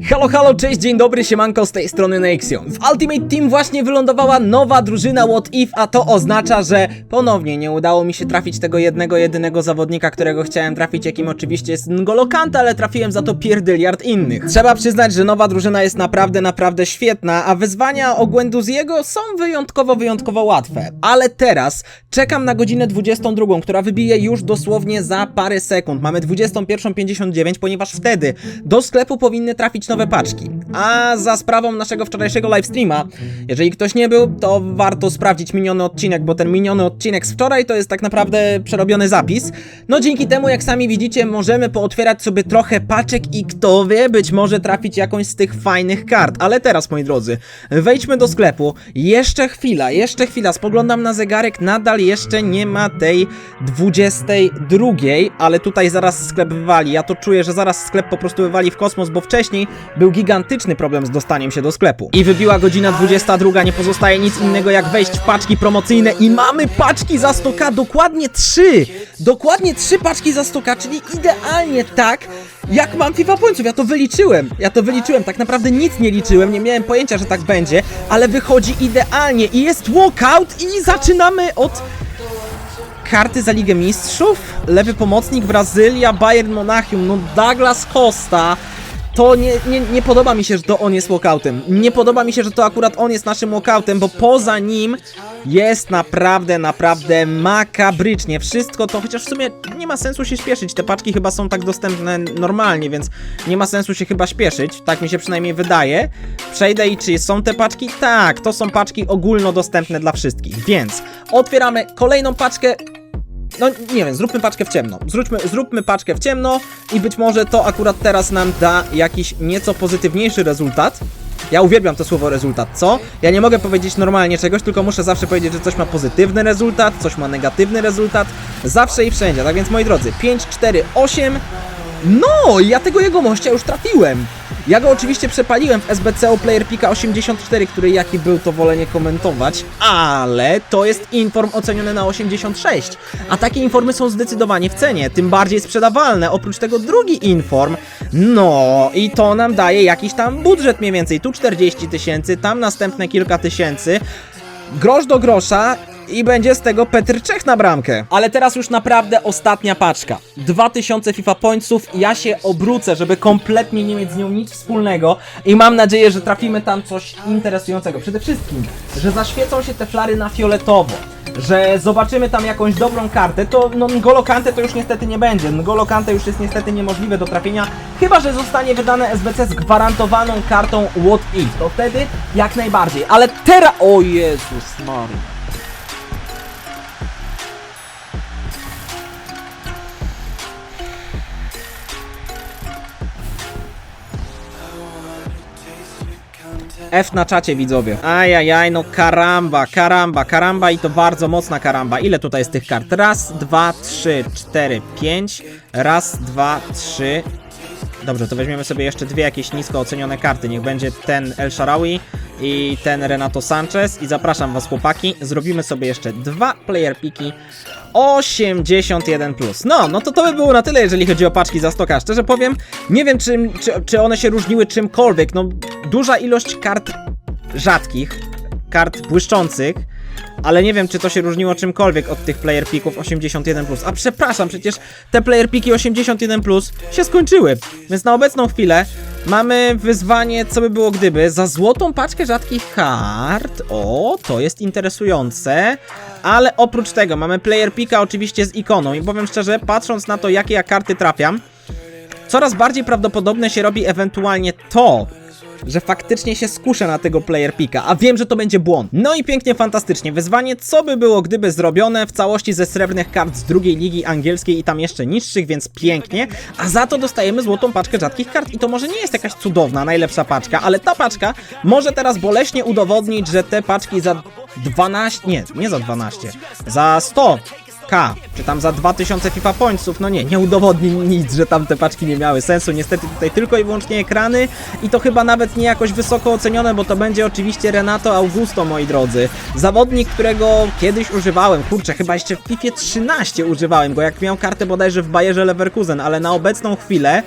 Halo, halo, cześć, dzień dobry, siemanko, z tej strony Nexion. W Ultimate Team właśnie wylądowała nowa drużyna What If, a to oznacza, że ponownie nie udało mi się trafić tego jednego, jedynego zawodnika, którego chciałem trafić, jakim oczywiście jest N'Golo Kante, ale trafiłem za to pierdyliard innych. Trzeba przyznać, że nowa drużyna jest naprawdę, naprawdę świetna, a wyzwania o Guenduziego są wyjątkowo, wyjątkowo łatwe. Ale teraz czekam na godzinę 22, która wybije już dosłownie za parę sekund. Mamy 21.59, ponieważ wtedy do sklepu powinny trafić nowe paczki. A za sprawą naszego wczorajszego livestreama, jeżeli ktoś nie był, to warto sprawdzić miniony odcinek, bo ten miniony odcinek z wczoraj to jest tak naprawdę przerobiony zapis. No dzięki temu, jak sami widzicie, możemy pootwierać sobie trochę paczek i kto wie, być może trafić jakąś z tych fajnych kart. Ale teraz, moi drodzy, wejdźmy do sklepu. Jeszcze chwila, jeszcze chwila. Spoglądam na zegarek, nadal jeszcze nie ma tej 22, ale tutaj zaraz sklep wywali. Ja to czuję, że zaraz sklep po prostu wywali w kosmos, bo wcześniej był gigantyczny problem z dostaniem się do sklepu. I wybiła godzina 22, nie pozostaje nic innego jak wejść w paczki promocyjne i mamy paczki za 100k, dokładnie 3! Dokładnie 3 paczki za 100k, czyli idealnie tak, jak mam FIFA Pointsów, ja to wyliczyłem, ja to wyliczyłem, tak naprawdę nic nie liczyłem, nie miałem pojęcia, że tak będzie, ale wychodzi idealnie i jest walkout i zaczynamy od karty za Ligę Mistrzów, lewy pomocnik Brazylia, Bayern Monachium, no Douglas Costa, to nie, nie, nie podoba mi się, że to on jest walkoutem. Nie podoba mi się, że to akurat on jest naszym walkoutem, bo poza nim jest naprawdę, naprawdę makabrycznie. Wszystko to, chociaż w sumie nie ma sensu się śpieszyć. Te paczki chyba są tak dostępne normalnie, więc nie ma sensu się chyba śpieszyć. Tak mi się przynajmniej wydaje. Przejdę i czy są te paczki? Tak, to są paczki ogólnodostępne dla wszystkich. Więc otwieramy kolejną paczkę. No nie wiem, zróbmy paczkę w ciemno. Zróbmy, zróbmy paczkę w ciemno i być może to akurat teraz nam da jakiś nieco pozytywniejszy rezultat. Ja uwielbiam to słowo rezultat, co? Ja nie mogę powiedzieć normalnie czegoś, tylko muszę zawsze powiedzieć, że coś ma pozytywny rezultat, coś ma negatywny rezultat. Zawsze i wszędzie. Tak więc moi drodzy, 5, 4, 8. No, ja tego jego mościa już trafiłem. Ja go oczywiście przepaliłem w SBCO Player Pika 84, który jaki był, to wolę nie komentować, ale to jest inform oceniony na 86. A takie informy są zdecydowanie w cenie, tym bardziej sprzedawalne. Oprócz tego drugi inform, no i to nam daje jakiś tam budżet mniej więcej. Tu 40 tysięcy, tam następne kilka tysięcy. Grosz do grosza i będzie z tego Petr Czech na bramkę. Ale teraz już naprawdę ostatnia paczka. 2000 FIFA Pointsów. Ja się obrócę, żeby kompletnie nie mieć z nią nic wspólnego i mam nadzieję, że trafimy tam coś interesującego. Przede wszystkim, że zaświecą się te flary na fioletowo. Że zobaczymy tam jakąś dobrą kartę, to no N'Golo Kante to już niestety nie będzie. N'Golo Kante już jest niestety niemożliwe do trafienia, chyba że zostanie wydane SBC z gwarantowaną kartą What If. To wtedy jak najbardziej. Ale teraz... O Jezus Maria. F na czacie widzowie. Ajajaj, no karamba, karamba, karamba i to bardzo mocna karamba. Ile tutaj jest tych kart? Raz, dwa, trzy, cztery, pięć. Raz, dwa, trzy. Dobrze, to weźmiemy sobie jeszcze dwie jakieś nisko ocenione karty. Niech będzie ten El Sharawi i ten Renato Sanchez. I zapraszam was chłopaki. Zrobimy sobie jeszcze dwa player piki. 81 plus. No, no to to by było na tyle, jeżeli chodzi o paczki za stoka. Szczerze powiem, nie wiem, czy, czy, czy one się różniły czymkolwiek. No, duża ilość kart rzadkich, kart błyszczących, ale nie wiem, czy to się różniło czymkolwiek od tych player pików 81 plus. A przepraszam, przecież te player piki 81 plus się skończyły. Więc na obecną chwilę mamy wyzwanie, co by było gdyby, za złotą paczkę rzadkich kart. O, to jest interesujące. Ale oprócz tego mamy player pika oczywiście z ikoną i powiem szczerze, patrząc na to, jakie ja karty trafiam, coraz bardziej prawdopodobne się robi ewentualnie to, że faktycznie się skuszę na tego player pika, a wiem, że to będzie błąd. No i pięknie, fantastycznie. Wyzwanie, co by było, gdyby zrobione w całości ze srebrnych kart z drugiej ligi angielskiej i tam jeszcze niższych, więc pięknie. A za to dostajemy złotą paczkę rzadkich kart i to może nie jest jakaś cudowna, najlepsza paczka, ale ta paczka może teraz boleśnie udowodnić, że te paczki za 12, nie, nie za 12, za 100 Czy tam za 2000 FIFA Pointsów, no nie, nie udowodni nic, że tam te paczki nie miały sensu. Niestety tutaj tylko i wyłącznie ekrany i to chyba nawet nie jakoś wysoko ocenione, bo to będzie oczywiście Renato Augusto, moi drodzy. Zawodnik, którego kiedyś używałem, kurczę, chyba jeszcze w FIFA 13 używałem go, jak miał kartę bodajże w Bayerze Leverkusen, ale na obecną chwilę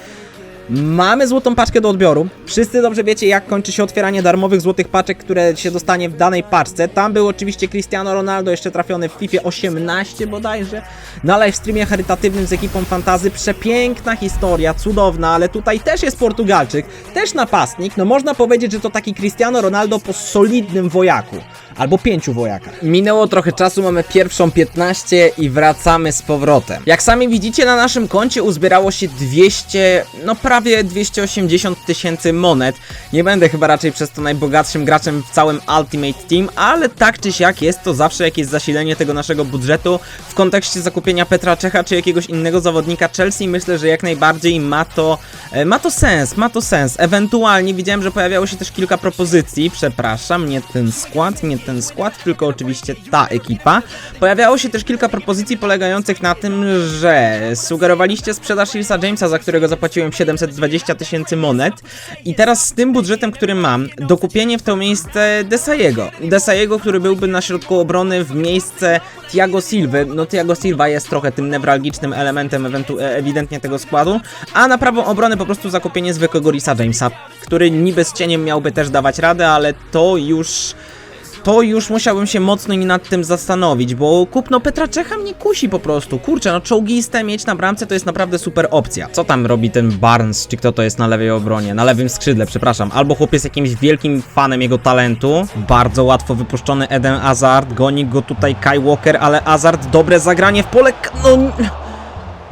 Mamy złotą paczkę do odbioru. Wszyscy dobrze wiecie, jak kończy się otwieranie darmowych złotych paczek, które się dostanie w danej paczce. Tam był oczywiście Cristiano Ronaldo, jeszcze trafiony w FIFA 18 bodajże, na live streamie charytatywnym z ekipą Fantazy. Przepiękna historia, cudowna, ale tutaj też jest Portugalczyk, też napastnik. No można powiedzieć, że to taki Cristiano Ronaldo po solidnym wojaku. Albo pięciu wojakach. Minęło trochę czasu, mamy pierwszą 15 i wracamy z powrotem. Jak sami widzicie, na naszym koncie uzbierało się 200, no prawie 280 tysięcy monet. Nie będę chyba raczej przez to najbogatszym graczem w całym Ultimate Team, ale tak czy siak jest to zawsze jakieś zasilenie tego naszego budżetu w kontekście zakupienia Petra Czecha czy jakiegoś innego zawodnika Chelsea. Myślę, że jak najbardziej ma to, e, ma to sens, ma to sens. Ewentualnie widziałem, że pojawiało się też kilka propozycji, przepraszam, nie ten skład, nie ten skład, tylko oczywiście ta ekipa. Pojawiało się też kilka propozycji polegających na tym, że sugerowaliście sprzedaż Ilsa Jamesa, za którego zapłaciłem 720 tysięcy monet i teraz z tym budżetem, który mam, dokupienie w to miejsce Desaiego. Desaiego, który byłby na środku obrony w miejsce Thiago Silva. No Thiago Silva jest trochę tym newralgicznym elementem e- ewidentnie tego składu, a na prawą obronę po prostu zakupienie zwykłego Risa Jamesa, który niby z cieniem miałby też dawać radę, ale to już to już musiałbym się mocno nad tym zastanowić, bo kupno Petra Czecha mnie kusi po prostu. Kurczę, no czołgistę mieć na bramce to jest naprawdę super opcja. Co tam robi ten Barnes, czy kto to jest na lewej obronie? Na lewym skrzydle, przepraszam. Albo chłop jest jakimś wielkim fanem jego talentu. Bardzo łatwo wypuszczony Eden Hazard, goni go tutaj Kai Walker, ale Hazard dobre zagranie w pole... No...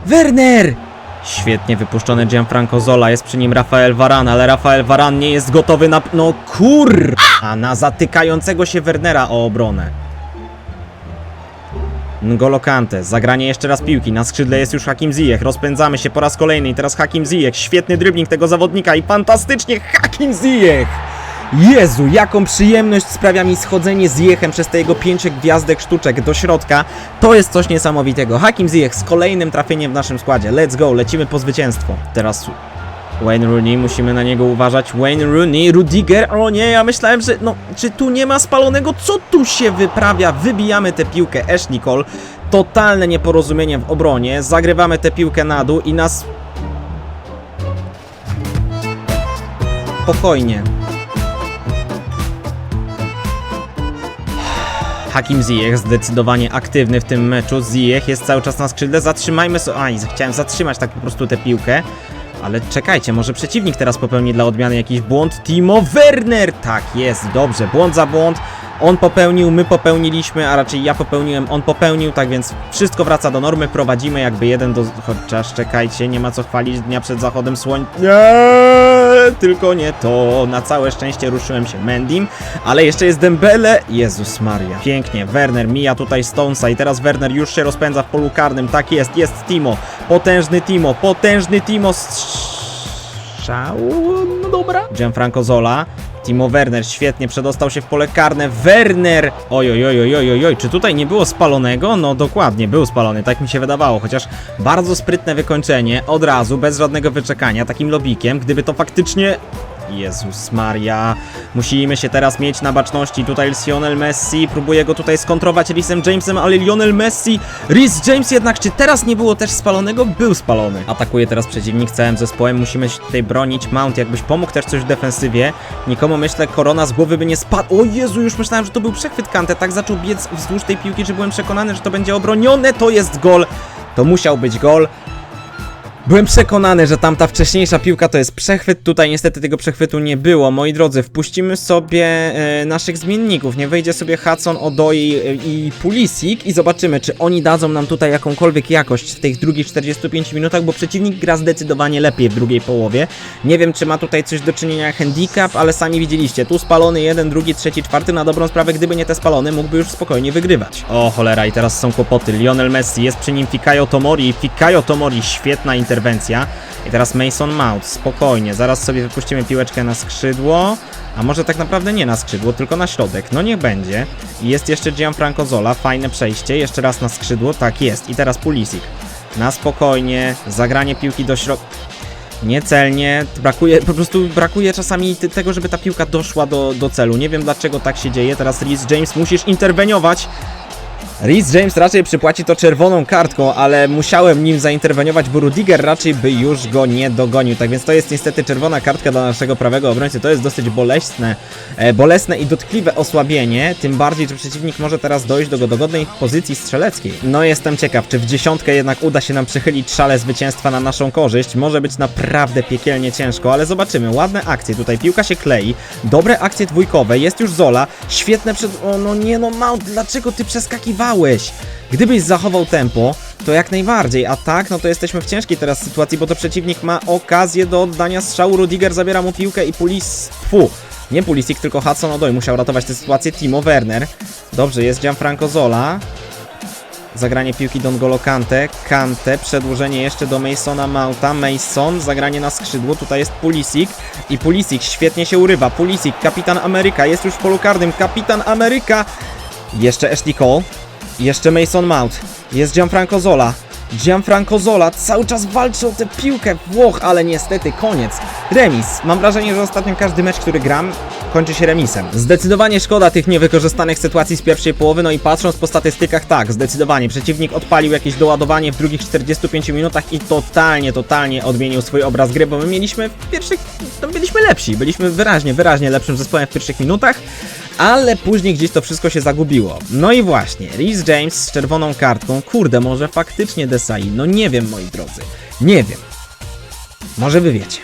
Werner! Świetnie wypuszczony Gianfranco Zola, jest przy nim Rafael Varane, ale Rafael Varane nie jest gotowy na... No kur... A na zatykającego się Wernera o obronę. N'Golo Kante, zagranie jeszcze raz piłki, na skrzydle jest już Hakim Ziyech, rozpędzamy się po raz kolejny i teraz Hakim Ziyech, świetny dribbling tego zawodnika i fantastycznie Hakim Ziyech! Jezu, jaką przyjemność sprawia mi schodzenie z Jechem przez te jego pięć gwiazdek sztuczek do środka. To jest coś niesamowitego. Hakim Ziyech z kolejnym trafieniem w naszym składzie. Let's go, lecimy po zwycięstwo. Teraz Wayne Rooney, musimy na niego uważać. Wayne Rooney, Rudiger, o nie, ja myślałem, że no, czy tu nie ma spalonego? Co tu się wyprawia? Wybijamy tę piłkę, Ash Nicole. Totalne nieporozumienie w obronie. Zagrywamy tę piłkę na dół i nas... Spokojnie. Hakim Ziyech zdecydowanie aktywny w tym meczu. Ziyech jest cały czas na skrzydle. Zatrzymajmy sobie. Aj, chciałem zatrzymać tak po prostu tę piłkę. Ale czekajcie, może przeciwnik teraz popełni dla odmiany jakiś błąd. Timo Werner! Tak jest, dobrze. Błąd za błąd. On popełnił, my popełniliśmy, a raczej ja popełniłem, on popełnił, tak więc wszystko wraca do normy, prowadzimy jakby jeden do... Chociaż czekajcie, nie ma co chwalić dnia przed zachodem słońca. Nie, tylko nie to. Na całe szczęście ruszyłem się Mendim, ale jeszcze jest Dembele. Jezus Maria. Pięknie, Werner mija tutaj Stonesa i teraz Werner już się rozpędza w polu karnym. Tak jest, jest Timo. Potężny Timo, potężny Timo. Strzał, no dobra. Gianfranco Zola. Timo Werner świetnie przedostał się w pole karne. Werner! Oj, oj, oj, oj, oj, oj, czy tutaj nie było spalonego? No dokładnie, był spalony, tak mi się wydawało, chociaż bardzo sprytne wykończenie, od razu, bez żadnego wyczekania, takim lobikiem, gdyby to faktycznie... Jezus Maria, musimy się teraz mieć na baczności. Tutaj Lionel Messi, próbuje go tutaj skontrować Risem Jamesem, ale Lionel Messi, Rhys James jednak, czy teraz nie było też spalonego? Był spalony. Atakuje teraz przeciwnik całym zespołem, musimy się tutaj bronić. Mount, jakbyś pomógł też coś w defensywie. Nikomu myślę, korona z głowy by nie spadł. O Jezu, już myślałem, że to był przechwyt Kante, tak zaczął biec wzdłuż tej piłki, że byłem przekonany, że to będzie obronione. To jest gol. To musiał być gol. Byłem przekonany, że tamta wcześniejsza piłka to jest przechwyt. Tutaj niestety tego przechwytu nie było. Moi drodzy, wpuścimy sobie e, naszych zmienników. Nie wejdzie sobie Hudson, Odoi e, i Pulisic i zobaczymy, czy oni dadzą nam tutaj jakąkolwiek jakość w tych drugich 45 minutach, bo przeciwnik gra zdecydowanie lepiej w drugiej połowie. Nie wiem, czy ma tutaj coś do czynienia handicap, ale sami widzieliście. Tu spalony jeden, drugi, trzeci, czwarty. Na dobrą sprawę, gdyby nie te spalony, mógłby już spokojnie wygrywać. O cholera, i teraz są kłopoty. Lionel Messi, jest przy nim Fikayo Tomori. Fikayo Tomori, świetna interwencja. I teraz Mason Mount, spokojnie, zaraz sobie wypuścimy piłeczkę na skrzydło, a może tak naprawdę nie na skrzydło, tylko na środek, no niech będzie. I jest jeszcze Gianfranco Zola, fajne przejście, jeszcze raz na skrzydło, tak jest. I teraz Pulisic, na spokojnie, zagranie piłki do środka. Niecelnie, brakuje, po prostu brakuje czasami tego, żeby ta piłka doszła do, do celu. Nie wiem dlaczego tak się dzieje. Teraz Rhys James musisz interweniować. Rhys James raczej przypłaci to czerwoną kartką, ale musiałem nim zainterweniować, bo Rudiger raczej by już go nie dogonił. Tak więc to jest niestety czerwona kartka dla naszego prawego obrońcy. To jest dosyć bolesne, e, bolesne i dotkliwe osłabienie. Tym bardziej, że przeciwnik może teraz dojść do dogodnej pozycji strzeleckiej. No jestem ciekaw, czy w dziesiątkę jednak uda się nam przychylić szale zwycięstwa na naszą korzyść. Może być naprawdę piekielnie ciężko, ale zobaczymy. Ładne akcje, tutaj piłka się klei, dobre akcje dwójkowe, jest już Zola, świetne przed... O no nie no Mount, dlaczego ty przeskakiwałeś? Gdybyś zachował tempo, to jak najbardziej, a tak, no to jesteśmy w ciężkiej teraz sytuacji, bo to przeciwnik ma okazję do oddania strzału, Rudiger zabiera mu piłkę i Pulis... Fu, nie Pulisic, tylko Hudson Odoi musiał ratować tę sytuację, Timo Werner. Dobrze, jest Gianfranco Zola. Zagranie piłki do N'Golo Kante, Kante, przedłużenie jeszcze do Masona Mounta, Mason, zagranie na skrzydło, tutaj jest Pulisic. I Pulisic świetnie się urywa, Pulisic, kapitan Ameryka, jest już w polu karnym, kapitan Ameryka, jeszcze Ashley Cole, jeszcze Mason Mount, jest Gianfranco Zola, Gianfranco Zola cały czas walczy o tę piłkę Włoch, ale niestety koniec. Remis. Mam wrażenie, że ostatnio każdy mecz, który gram, kończy się remisem. Zdecydowanie szkoda tych niewykorzystanych sytuacji z pierwszej połowy, no i patrząc po statystykach, tak, zdecydowanie. Przeciwnik odpalił jakieś doładowanie w drugich 45 minutach i totalnie, totalnie odmienił swój obraz gry, bo my mieliśmy w pierwszych, no byliśmy lepsi, byliśmy wyraźnie, wyraźnie lepszym zespołem w pierwszych minutach, ale później gdzieś to wszystko się zagubiło. No i właśnie, Rhys James z czerwoną kartką, kurde, może faktycznie Desai, no nie wiem moi drodzy, nie wiem. Może wy wiecie.